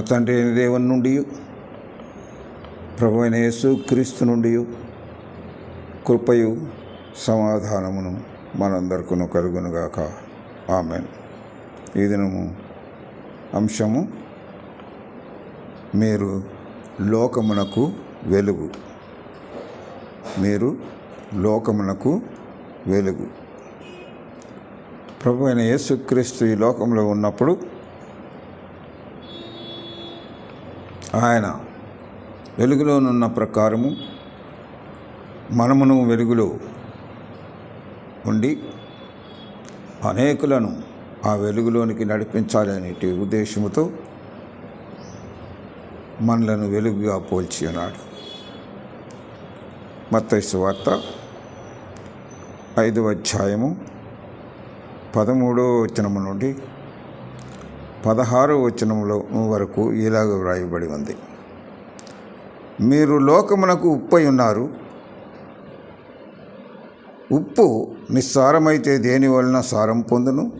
తండ్రి అయిన దేవుని నుండి ప్రభు అయిన యేసు క్రీస్తు నుండి కృపయు సమాధానమును మనందరికను కలుగునుగాక. ఆమె ఈ దినము అంశము మీరు లోకమునకు వెలుగు. మీరు లోకమునకు వెలుగు. ప్రభు అయిన యేసుక్రీస్తు ఈ లోకంలో ఉన్నప్పుడు ఆయన వెలుగులోనున్న ప్రకారము మనమును వెలుగులో ఉండి అనేకులను ఆ వెలుగులోనికి నడిపించాలనే ఉద్దేశంతో మనలను వెలుగుగా పోల్చి ఉన్నాడు. మత్తైసు వార్త ఐదవ అధ్యాయము పదమూడవ వచనము నుండి పదహారు వచనంలో వరకు ఇలాగ వ్రాయబడి ఉంది. మీరు లోకమునకు ఉప్పై ఉన్నారు. ఉప్పు నిస్సారమైతే దేని వలన సారం పొందును?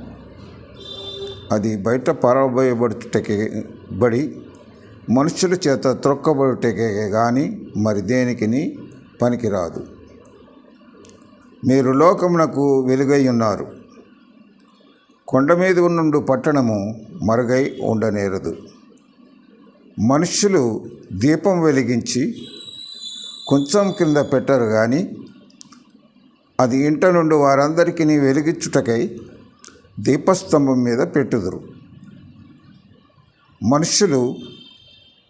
అది బయట పారబోయబడుటకే బడి మనుషుల చేత త్రొక్కబడుటకే కానీ మరి దేనికిని పనికిరాదు. మీరు లోకమునకు వెలుగై ఉన్నారు. కొండ మీద ఉన్నండు పట్టణము మరుగై ఉండనేరదు. మనుష్యులు దీపం వెలిగించి కొంచెం కింద పెట్టరు కానీ అది ఇంట నుండి వారందరికీ వెలిగించుటకై దీపస్తంభం మీద పెట్టుదురు. మనుష్యులు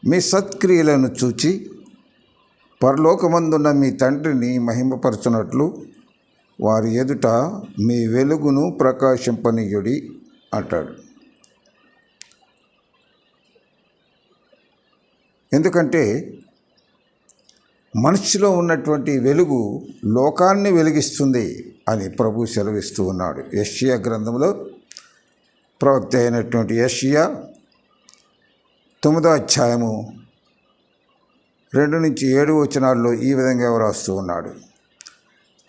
మీ సత్క్రియలను చూచి పరలోకమందున్న మీ తండ్రిని మహిమపరచునట్లు వారి ఎదుట మీ వెలుగును ప్రకాశింపనీయుడి అంటాడు. ఎందుకంటే మనిషిలో ఉన్నటువంటి వెలుగు లోకాన్ని వెలిగిస్తుంది అని ప్రభు సెలవిస్తూ ఉన్నాడు. యషియా గ్రంథంలో ప్రవక్త అయినటువంటి యషియా తొమ్మిదో అధ్యాయము రెండు నుంచి ఏడు వచనాల్లో ఈ విధంగా వ్రాస్తూ ఉన్నాడు.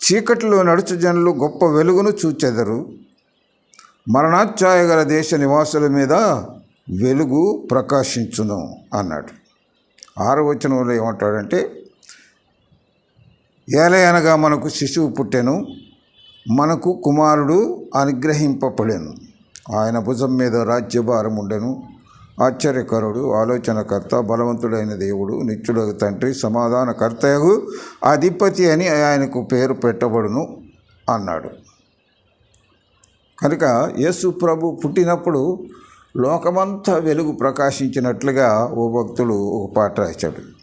చీకటిలో నడుచు జనులు గొప్ప వెలుగును చూచెదరు. మరణాఛాయ గల దేశ నివాసుల మీద వెలుగు ప్రకాశించును అన్నాడు. ఆరు వచనంలో ఏమంటాడంటే ఏలయనగా మనకు శిశువు పుట్టెను మనకు కుమారుడు అనుగ్రహింపబడెను. ఆయన భుజం మీద రాజ్యభారం ఉండెను. ఆశ్చర్యకరుడు ఆలోచనకర్త బలవంతుడైన దేవుడు నిత్యుడగు తండ్రి సమాధానకర్తయగు అధిపతి అని ఆయనకు పేరు పెట్టబడును అన్నాడు. కనుక యేసు ప్రభు పుట్టినప్పుడు లోకమంతా వెలుగు ప్రకాశించినట్లుగా ఓ భక్తుడు ఒక పాట రాశాడు.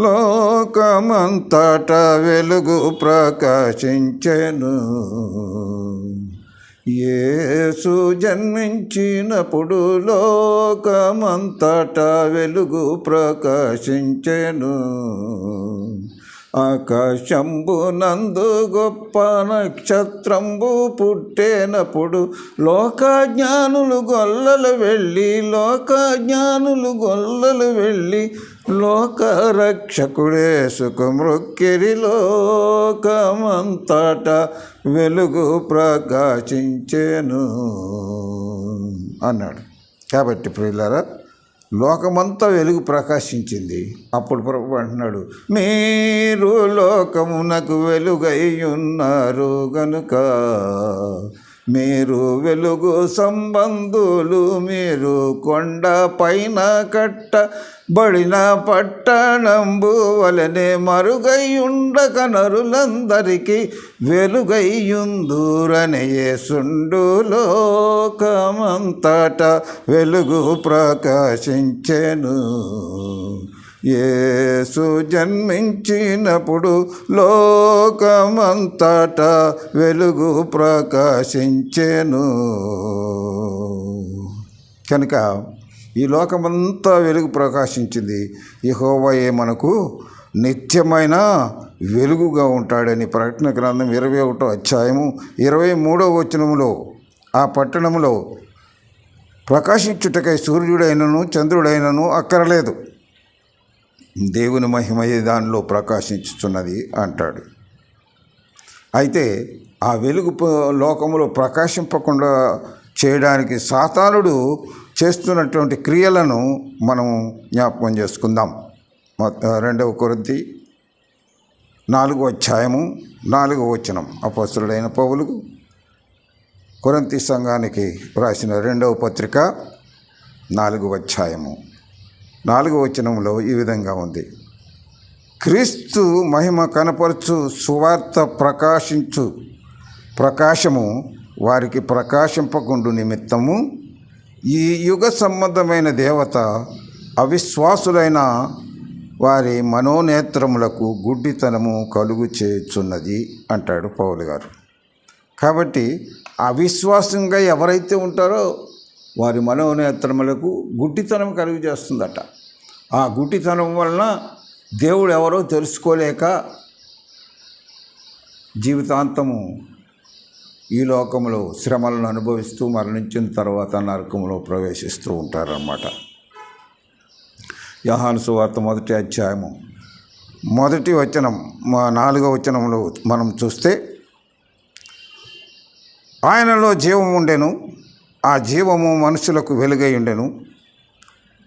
లోకమంతట వెలుగు ప్రకాశించెను. యేసు జన్మించినప్పుడు లోకమంతట వెలుగు ప్రకాశించెను. ఆకాశంబునందు గొప్ప నక్షత్రంబు పుట్టేనప్పుడు లోకజ్ఞానులు గొల్లలు వెళ్ళి లోకజ్ఞానులు గొల్లలు వెళ్ళి లోకరక్షకుడే సుఖమృక్కిరి లోకమంతట వెలుగు ప్రకాశించెను అన్నాడు. కాబట్టి ప్రియులారా లోకమంతా వెలుగు ప్రకాశించింది. అప్పుడు ప్రభు అంటున్నాడు మీరు లోకమునకు వెలుగై ఉన్నారు గనుక మీరు వెలుగు సంబంధులు మీరు కొండ పైన కట్టబడిన పట్టణంబు వలనే మరుగై ఉండక నరులందరికీ వెలుగైయుందూరనయే సుండు లోకమంతట వెలుగు ప్రకాశించెను. యేసు జన్మించినప్పుడు లోకమంతట వెలుగు ప్రకాశించెను. కనుక ఈ లోకమంతా వెలుగు ప్రకాశించింది. యెహోవాయే మనకు నిత్యమైన వెలుగుగా ఉంటాడని ప్రకటన గ్రంథం ఇరవై ఒకటో అధ్యాయము ఇరవై మూడో వచనములో ఆ పట్టణంలో ప్రకాశించుటకై సూర్యుడైనను చంద్రుడైనను అక్కరలేదు. దేవుని మహిమయే దానిలో ప్రకాశించుచున్నది అంటాడు. అయితే ఆ వెలుగు లోకములో ప్రకాశింపకుండా చేయడానికి సాతానుడు చేస్తున్నటువంటి క్రియలను మనం జ్ఞాపకం చేసుకుందాం. రెండవ కొరింథీ నాలుగో అధ్యాయము నాలుగో వచనం. అపస్తుడైన పౌలు కొరంతి సంఘానికి రాసిన రెండవ పత్రిక నాలుగవ అధ్యాయము. నాలుగవ వచనంలో ఈ విధంగా ఉంది. క్రీస్తు మహిమ కనపరచు సువార్త ప్రకాశించు. ప్రకాశము వారికి ప్రకాశింపకుండు నిమిత్తము. ఈ యుగ సంబంధమైన దేవత అవిశ్వాసులైన వారి మనోనేత్రములకు గుడ్డితనము కలుగు చేయుచున్నది అంటాడు పౌలు గారు. కాబట్టి అవిశ్వాసంగా ఎవరైతే ఉంటారో వారి మనోనేత్రములకు గుడ్డితనం కలుగు చేస్తుందట ఆ గుడ్డితనం వలన దేవుడు ఎవరో తెలుసుకోలేక జీవితాంతము ఈ లోకంలో శ్రమలను అనుభవిస్తూ మరణించిన తర్వాత నరకంలో ప్రవేశిస్తూ ఉంటారన్నమాట. యహాను సువార్త మొదటి అధ్యాయము. మొదటి వచనం మా నాలుగో వచనంలో మనం చూస్తే ఆయనలో జీవం ఉండెను ఆ జీవము మనుషులకు వెలుగై ఉండెను.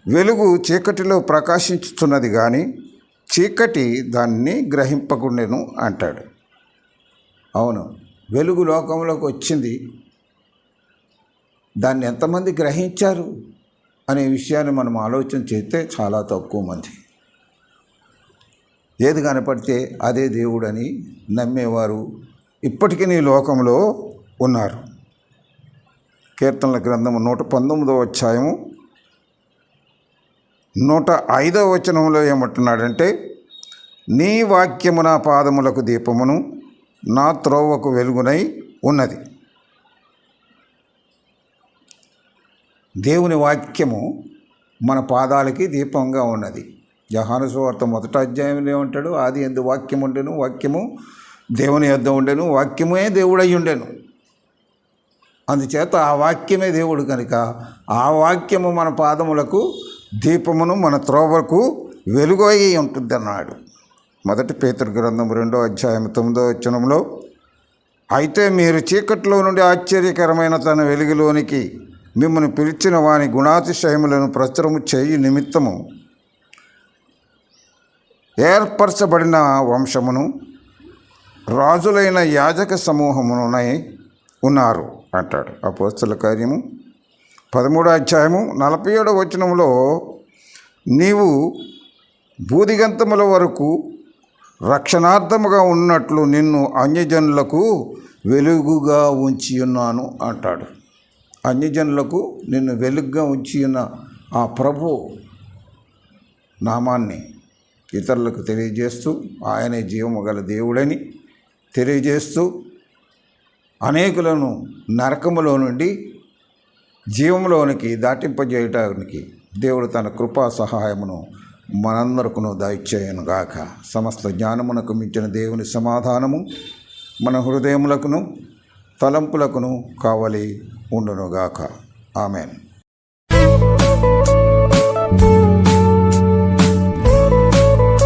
వెలుగు చీకటిలో ప్రకాశించుతున్నది కానీ చీకటి దాన్ని గ్రహింపకుండెను అంటాడు. అవును వెలుగు లోకంలోకి వచ్చింది. దాన్ని ఎంతమంది గ్రహించారు అనే విషయాన్ని మనం ఆలోచన చేస్తే చాలా తక్కువ మంది. ఏది కనపడితే అదే దేవుడని నమ్మేవారు ఇప్పటికీ నీ లోకంలో ఉన్నారు. కీర్తనల గ్రంథము నూట పంతొమ్మిదవ అధ్యాయము నూట ఐదవ వచనంలో ఏమంటున్నాడంటే నీ వాక్యము నా పాదములకు దీపమును నా త్రోవకు వెలుగునై ఉన్నది. దేవుని వాక్యము మన పాదాలకి దీపంగా ఉన్నది. జహాను మొదట అధ్యాయంలో ఏమంటాడు? ఆది ఎందు వాక్యం ఉండెను వాక్యము దేవుని యొద్ద ఉండెను వాక్యమే దేవుడై ఉండెను. అందుచేత ఆ వాక్యమే దేవుడు కనుక. ఆ వాక్యము మన పాదములకు దీపమును మన త్రోవకు వెలుగోయి ఉంటుందన్నాడు. ఉంటుంది అన్నాడు మొదటి పేతురు గ్రంథం రెండో అధ్యాయం తొమ్మిదో వచనంలో అయితే మీరు చీకట్లో నుండి ఆశ్చర్యకరమైన తన వెలుగులోనికి మిమ్మల్ని పిలిచిన వాని గుణాతిశయములను ప్రచురము చేయి నిమిత్తము ఏర్పరచబడిన వంశమును రాజులైన యాజక సమూహమునై ఉన్నారు. అంటాడు. అపోస్తుల కార్యము పదమూడో అధ్యాయము నలభై ఏడో వచనంలో నీవు బూదిగంతముల వరకు రక్షణార్థముగా ఉన్నట్లు నిన్ను అన్యజనులకు వెలుగుగా ఉంచి ఉన్నాను అంటాడు. అన్యజనులకు నిన్ను వెలుగుగా ఉంచి ఉన్న ఆ ప్రభు నామాన్ని ఇతరులకు తెలియజేస్తూ ఆయనే జీవము గల దేవుడని తెలియజేస్తూ అనేకులను నరకములో నుండి జీవంలోనికి దాటింపజేయటానికి దేవుడు తన కృపా సహాయమును మనందరకును దయచేయను గాక. సమస్త జ్ఞానమునకు మించిన దేవుని సమాధానము మన హృదయములకును తలంపులకును కావలి ఉండునుగాక. ఆమెన్.